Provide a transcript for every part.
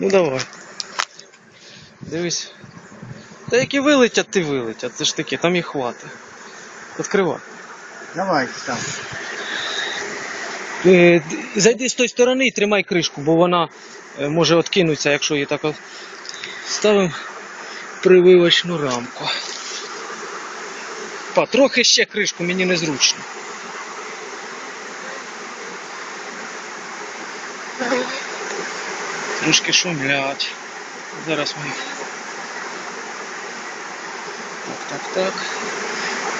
Ну давай. Дивись. Та які вилетять, ти вилетять. Це ж таке, там їх хватить. Відкривай. Давай, там. Е, Зайди з тої сторони і тримай кришку, бо вона е, може откинутися, якщо її так от ставимо прививочну рамку. Па, трохи ще кришку, мені незручно. Трошки шумлять. Зараз ми. їх- Так, так, так.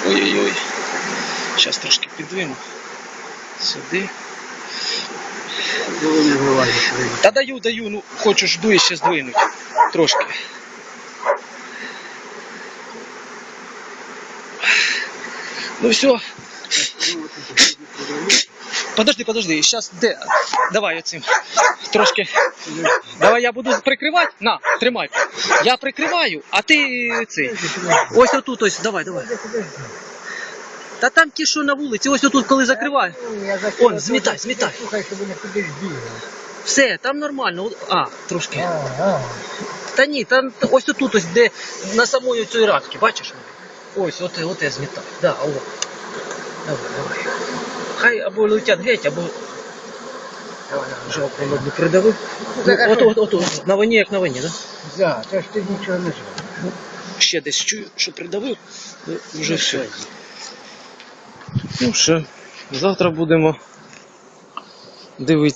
Ой-ой-ой. Зараз трошки підвину. Сюди. Виважити. Та даю, даю, ну хочеш ближче здвинуть. Трошки. Ну все. Подожди, подожди, сейчас де? Давай оцим. Трошки. Давай я буду прикривати. На, тримай. Я прикриваю, а ти цей. Ось отут, ось, давай, давай. Та там ті, що на вулиці, ось отут, коли закриваю. Он, змітай, змітай. Все, там нормально. А, трошки. Та ні, там ось тут, ось де на самої цієї рамки, бачиш? Ось, от, от я змітаю. Да, о. Давай, давай. Хай або летять геть, або. Жалко, воно не придавив. Ну, Так, а от, що? от, от, от, на вині, як на вині, да? Да, це ж ти нічого не зробиш. Ще десь чую, що придавив, ну, вже все. Ну все. Завтра будемо дивитися.